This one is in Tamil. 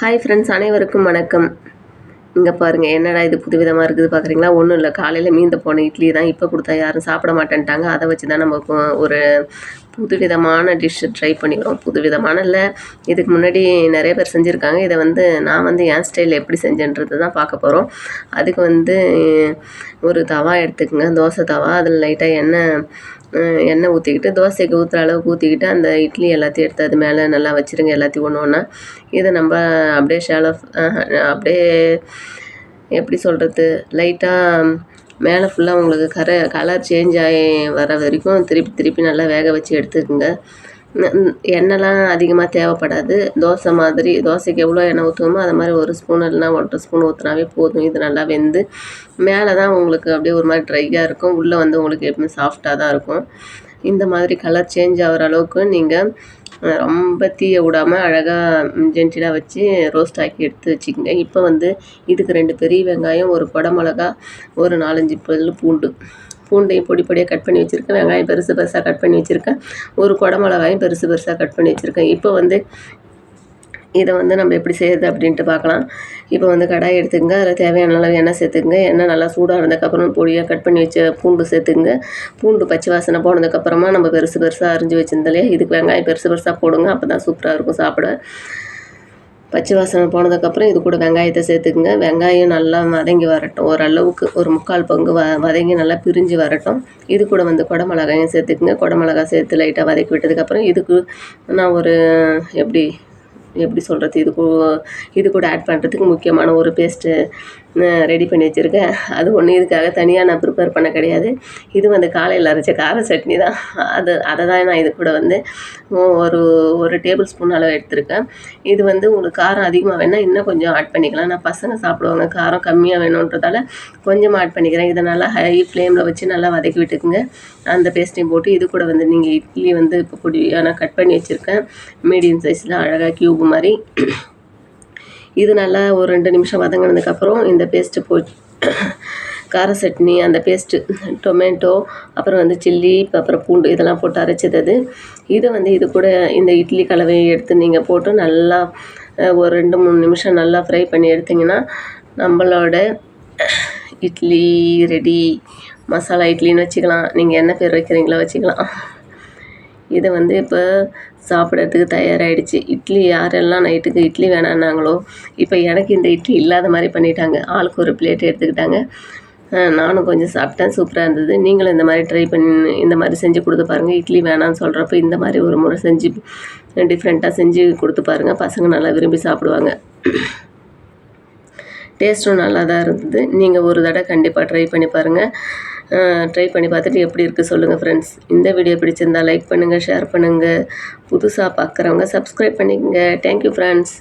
ஹாய் ஃப்ரெண்ட்ஸ் அனைவருக்கும் வணக்கம். இங்கே பாருங்கள் என்னடா இது புதுவிதமாக இருக்குது பார்க்குறீங்களா ஒன்றும் இல்லை காலையில் மீந்த போன இட்லி தான் இப்போ கொடுத்தா யாரும் சாப்பிட மாட்டேன்ட்டாங்க. அதை வச்சு தான் நம்ம இப்போ ஒரு புதுவிதமான டிஷ்ஷு ட்ரை பண்ணிக்கிறோம். புதுவிதமான இல்லை இதுக்கு முன்னாடி நிறைய பேர் செஞ்சுருக்காங்க. இதை வந்து நான் வந்து என் ஸ்டைலில் எப்படி செஞ்சேன்றது தான் பார்க்க போகிறோம் அதுக்கு வந்து ஒரு தவா எடுத்துக்கோங்க. தோசை தவா அதில் லைட்டாக எண்ணெய் எண்ணெய் ஊற்றிக்கிட்டு தோசைக்கு ஊற்றுற அளவுக்கு ஊற்றிக்கிட்டு அந்த இட்லி எல்லாத்தையும் எடுத்து அது மேலே நல்லா வச்சுருங்க எல்லாத்தையும் ஒன்று ஒன்றா இதை நம்ம அப்படியே ஷாலோ அப்படியே எப்படி சொல்கிறது லைட்டாக மேலே ஃபுல்லாக உங்களுக்கு கர கலர் சேஞ்ச் ஆகி வர வரைக்கும் திருப்பி திருப்பி நல்லா வேக வச்சு எடுத்துக்கோங்க. எண்ணெய்லாம் அதிகமாக தேவைப்படாது. தோசை மாதிரி தோசைக்கு எவ்வளோ எண்ணெய் ஊற்றுவோமோ அது மாதிரி ஒரு ஸ்பூன் இல்லைனா ஒன்றரை ஸ்பூன் ஊற்றினாவே போதும். இது நல்லா வெந்து மேலே தான் உங்களுக்கு அப்படியே ஒரு மாதிரி ட்ரையாக இருக்கும். உள்ளே வந்து உங்களுக்கு எப்பவுமே சாஃப்டாக தான் இருக்கும். இந்த மாதிரி கலர் சேஞ்ச் ஆகிற அளவுக்கு நீங்கள் ரொம்ப தீய விடாமல் அழகாக ஜென்டிலாக வச்சு ரோஸ்ட் ஆக்கி எடுத்து வச்சுக்கோங்க. இப்போ வந்து இதுக்கு ரெண்டு பெரிய வெங்காயம் ஒரு குடமிளகா ஒரு நாலஞ்சு பல் பூண்டு. பூண்டையும் பொடி பொடியாக கட் பண்ணி வச்சுருக்கேன் வெங்காயம் பெருசு பெருசாக கட் பண்ணி வச்சுருக்கேன் ஒரு குடமிளகாயும் பெருசு பெருசாக கட் பண்ணி வச்சுருக்கேன். இப்போ வந்து இதை வந்து நம்ம எப்படி செய்கிறது அப்படின்ட்டு பார்க்கலாம். இப்போ வந்து கடாய் எடுத்துக்கங்க அதில் தேவையான அளவு எண்ணெய் சேர்த்துக்குங்க. எண்ணெய் நல்லா சூடாக இருந்ததுக்கப்புறம் பொடியாக கட் பண்ணி வச்ச பூண்டு சேர்த்துக்குங்க. பூண்டு பச்சை வாசனை போனதுக்கப்புறமா நம்ம பெருசு பெருசாக அரிஞ்சு வச்சிருந்தாலே இதுக்கு வெங்காயம் பெருசு பெருசாக போடுங்க அப்போ தான் சூப்பராக இருக்கும் சாப்பிட. பச்சை வாசனை போனதுக்கப்புறம் இது கூட வெங்காயத்தை சேர்த்துக்குங்க. வெங்காயம் நல்லா வதங்கி வரட்டும். ஓரளவுக்கு ஒரு முக்கால் பங்கு வ வதங்கி நல்லா பிரிஞ்சு வரட்டும். இது கூட வந்து குடமிளகாயும் சேர்த்துக்குங்க. குடமிளகா சேர்த்து லைட்டாக வதக்கி விட்டதுக்கப்புறம் இதுக்கு நான் ஒரு எப்படி எப்படி சொல்கிறது இது இது கூட ஆட் பண்ணுறதுக்கு முக்கியமான ஒரு பேஸ்ட்டு ரெடி பண்ணி வச்சுருக்கேன். அது ஒன்று இதுக்காக தனியாக நான் ப்ரிப்பேர் பண்ண கிடையாது. இது வந்து காலையில் அரைச்ச கார சட்னி தான். அது அதை தான் நான் இது கூட வந்து ஒரு ஒரு டேபிள் ஸ்பூன் அளவு எடுத்திருக்கேன். இது வந்து உங்களுக்கு காரம் அதிகமாக வேணால் இன்னும் கொஞ்சம் ஆட் பண்ணிக்கலாம். நான் பசங்க சாப்பிடுவாங்க காரம் கம்மியாக வேணுன்றதால கொஞ்சமாக ஆட் பண்ணிக்கிறேன். இதை நல்லா ஹை ஃப்ளேமில் வச்சு நல்லா வதக்கி விட்டுக்குங்க. அந்த பேஸ்ட்டையும் போட்டு இது கூட வந்து நீங்கள் இட்லி வந்து இப்போ பொடியாக நான் கட் பண்ணி வச்சுருக்கேன். மீடியம் சைஸில் அழகாக க்யூப் மாதிரி. இது நல்லா ஒரு ரெண்டு நிமிஷம் வதங்கினதுக்கப்புறம் இந்த பேஸ்ட்டு போ கார சட்னி அந்த பேஸ்ட்டு டொமேட்டோ அப்புறம் வந்து சில்லி அப்புறம் பூண்டு இதெல்லாம் போட்டு அரைச்சது. இதை வந்து இது கூட இந்த இட்லி கலவையை எடுத்து நீங்கள் போட்டு நல்லா ஒரு ரெண்டு மூணு நிமிஷம் நல்லா ஃப்ரை பண்ணி எடுத்திங்கன்னா நம்மளோட இட்லி ரெடி மசாலா இட்லின்னு வச்சுக்கலாம். நீங்கள் என்ன பேர் வைக்கிறீங்களோ வச்சுக்கலாம். இது வந்து இப்போ சாப்பிட்றதுக்கு தயாராகிடுச்சு இட்லி யாரெல்லாம் நைட்டுக்கு இட்லி வேணான்னாங்களோ இப்போ எனக்கு இந்த இட்லி இல்லாத மாதிரி பண்ணிட்டாங்க. ஆளுக்கு ஒரு பிளேட் எடுத்துக்கிட்டாங்க. நானும் கொஞ்சம் சாப்பிட்டேன். சூப்பராக இருந்தது. நீங்களும் இந்த மாதிரி ட்ரை பண்ணி இந்த மாதிரி செஞ்சு கொடுத்து பாருங்கள் இட்லி வேணான்னு சொல்கிறப்ப இந்த மாதிரி ஒரு முறை செஞ்சு டிஃப்ரெண்ட்டாக செஞ்சு கொடுத்து பாருங்கள் பசங்க நல்லா விரும்பி சாப்பிடுவாங்க. டேஸ்ட்டும் நல்லா தான் இருந்தது. நீங்கள் ஒரு தடவை கண்டிப்பாக ட்ரை பண்ணி பாருங்கள் ட்ரை பண்ணி பார்த்துட்டு எப்படி இருக்குது சொல்லுங்கள் ஃப்ரெண்ட்ஸ் இந்த வீடியோ பிடிச்சிருந்தா லைக் பண்ணுங்கள் ஷேர் பண்ணுங்கள் புதுசாக பார்க்குறவங்க சப்ஸ்கிரைப் பண்ணிக்கங்க. Thank you friends